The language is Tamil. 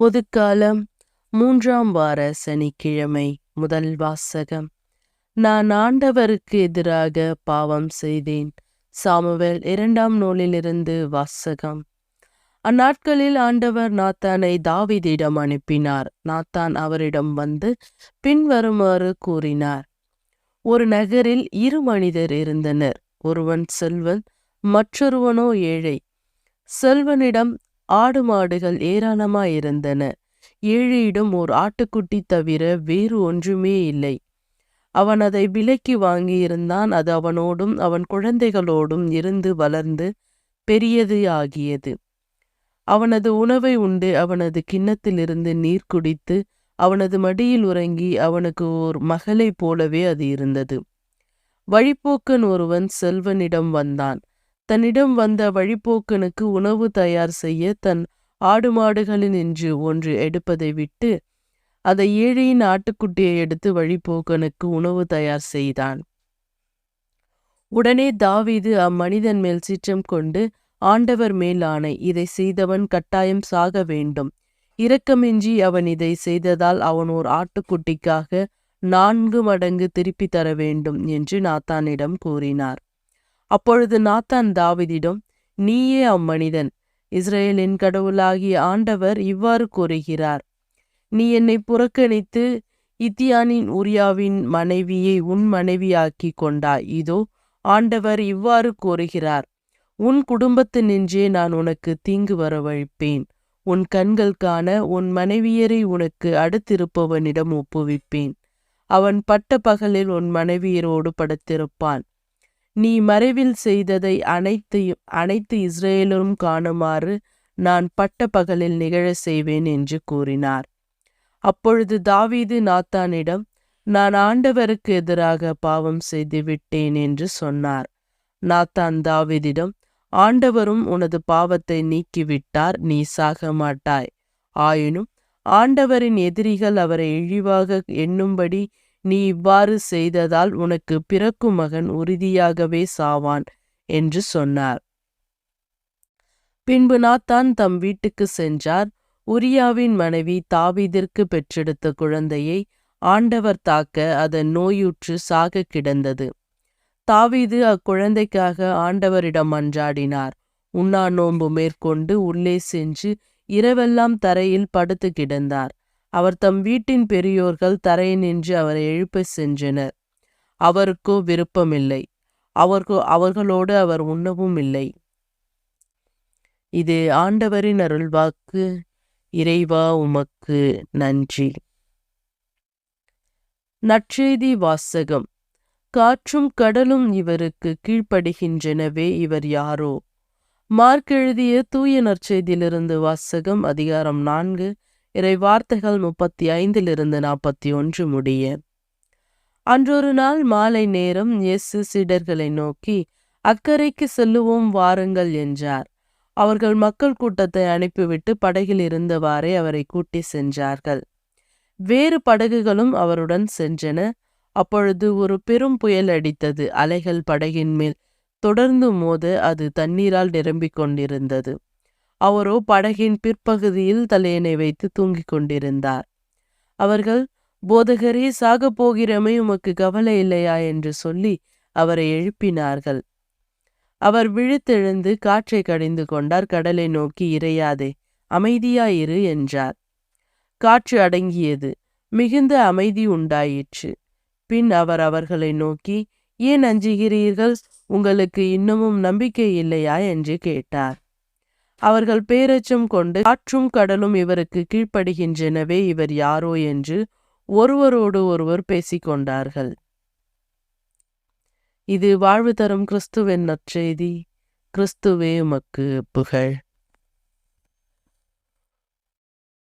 பொதுக்காலம் மூன்றாம் வார சனிக்கிழமை முதல் வாசகம். நான் ஆண்டவருக்கு எதிராக பாவம் செய்தேன். சாமுவேல் இரண்டாம் நூலிலிருந்து வாசகம். அந்நாட்களில் ஆண்டவர் நாத்தானை தாவிதிடம் அனுப்பினார். நாத்தான் அவரிடம் வந்து பின்வருமாறு கூறினார். ஒரு நகரில் இரு மனிதர் இருந்தனர். ஒருவன் செல்வன் மற்றொருவனோ ஏழை. செல்வனிடம் ஆடு மாடுகள் ஏராளமாயிருந்தன இடம் ஓர் ஆட்டுக்குட்டி தவிர வேறு ஒன்றுமே இல்லை. அவன் அதை விலைக்கு வாங்கியிருந்தான். அது அவனோடும் அவன் குழந்தைகளோடும் இருந்து வளர்ந்து பெரியது ஆகியது. அவனது உணவை உண்டு. அவனது கிண்ணத்திலிருந்து நீர் குடித்து அவனது மடியில் உறங்கி அவனுக்கு ஓர் மகளைப் போலவே அது இருந்தது. வழிப்போக்கன் ஒருவன் செல்வனிடம் வந்தான். தன்னிடம் வந்த வழிப்போக்கனுக்கு உணவு தயார் செய்ய தன் ஆடு மாடுகளினின்று ஒன்று எடுப்பதை விட்டு அதை ஏழையின் ஆட்டுக்குட்டியை எடுத்து வழிப்போக்கனுக்கு உணவு தயார் செய்தான். உடனே தாவீது அம்மனிதன் மேல் சீற்றம் கொண்டு ஆண்டவர் மேல் ஆணை இதை செய்தவன் கட்டாயம் சாக வேண்டும். இரக்கமின்றி அவன் இதை செய்ததால் அவன் ஓர் ஆட்டுக்குட்டிக்காக நான்கு மடங்கு திருப்பி தர வேண்டும் என்று நாத்தானிடம் கூறினார். அப்பொழுது நாத்தான் தாவிதிடம் நீயே அம்மனிதன். இஸ்ரேலின் கடவுளாகிய ஆண்டவர் இவ்வாறு கூறுகிறார். நீ என்னை புறக்கணித்து இத்தியானின் உரியாவின் மனைவியை உன் மனைவியாக்கி கொண்டாய். இதோ ஆண்டவர் இவ்வாறு கூறுகிறார். உன் குடும்பத்து நின்றே நான் உனக்கு தீங்கு வரவழைப்பேன். உன் கண்கள் காண உன் மனைவியரை உனக்கு அடுத்திருப்பவனிடம் ஒப்புவிப்பேன். அவன் பட்ட பகலில் உன் மனைவியரோடு படுத்திருப்பான். நீ மறைவில் செய்ததை அனைத்தையும் அனைத்து இஸ்ரேலும் காணுமாறு நான் பட்ட பகலில் நிகழச் செய்வேன் என்று கூறினார். அப்பொழுது தாவீது நாத்தானிடம் நான் ஆண்டவருக்கு எதிராக பாவம் செய்து விட்டேன் என்று சொன்னார். நாத்தான் தாவீதிடம் ஆண்டவரும் உனது பாவத்தை நீக்கிவிட்டார் நீ சாக மாட்டாய். ஆயினும் ஆண்டவரின் எதிரிகள் அவரை இழிவாக எண்ணும்படி நீ இவ்வாறு செய்ததால் உனக்கு பிறக்கும் மகன் உறுதியாகவே சாவான் என்று சொன்னார். பின்பு நாத்தான் தம் வீட்டுக்கு சென்றார். உரியாவின் மனைவி தாவீதிற்கு பெற்றெடுத்த குழந்தையை ஆண்டவர் தாக்க அதன் நோயுற்று சாக கிடந்தது. தாவீது அக்குழந்தைக்காக ஆண்டவரிடம் அன்றாடினார். உண்ணா நோன்பு மேற்கொண்டு உள்ளே சென்று இரவெல்லாம் தரையில் படுத்து கிடந்தார். அவர் தம் வீட்டின் பெரியோர்கள் தரையை நின்று அவரை எழுப்ப சென்றனர். அவருக்கோ விருப்பமில்லை. அவர்கோ அவர்களோடு அவர் உண்ணவும் இல்லை. இது ஆண்டவரின் அருள்வாக்கு. இறைவா உமக்கு நன்றி. நற்செய்தி வாசகம். காற்றும் கடலும் இவருக்கு கீழ்ப்படுகின்றனவே இவர் யாரோ? மார்க் எழுதிய தூய நற்செய்தியிலிருந்து வாசகம் அதிகாரம் நான்கு இறை வார்த்தைகள் முப்பத்தி ஐந்திலிருந்து நாற்பத்தி ஒன்று முடிய. அன்றொரு நாள் மாலை நேரம் இயேசு சீடர்களை நோக்கி அக்கறைக்கு செல்லுவோம் வாருங்கள் என்றார். அவர்கள் மக்கள் கூட்டத்தை அனுப்பிவிட்டு படகில் இருந்தவாறே அவரை கூட்டி சென்றார்கள். வேறு படகுகளும் அவருடன் சென்றன. அப்பொழுது ஒரு பெரும் புயல் அடித்தது. அலைகள் படகின் மேல் தொடர்ந்து மோத அது தண்ணீரால் நிரம்பிக் கொண்டிருந்தது. அவரோ படகின் பிற்பகுதியில் தலையணை வைத்து தூங்கிக் கொண்டிருந்தார். அவர்கள் போதகரே சாகப் போகிறமே உமக்கு கவலை இல்லையா? என்று சொல்லி அவரை எழுப்பினார்கள். அவர் விழித்தெழுந்து காற்றை கடிந்து கொண்டார் கடலை நோக்கி இறையாதே அமைதியாயிரு என்றார். காற்று அடங்கியது மிகுந்த அமைதி உண்டாயிற்று. பின் அவர் அவர்களை நோக்கி ஏன் அஞ்சுகிறீர்கள்? உங்களுக்கு இன்னமும் நம்பிக்கை இல்லையா? என்று கேட்டார். அவர்கள் பேரச்சம் கொண்டு காற்றும் கடலும் இவருக்கு கீழ்ப்படுகின்றனவே இவர் யாரோ என்று ஒருவரோடு ஒருவர் பேசிக்கொண்டார்கள் இது வாழ்வு தரும் கிறிஸ்துவின் நற்செய்தி. கிறிஸ்துவே உமக்கு புகழ்.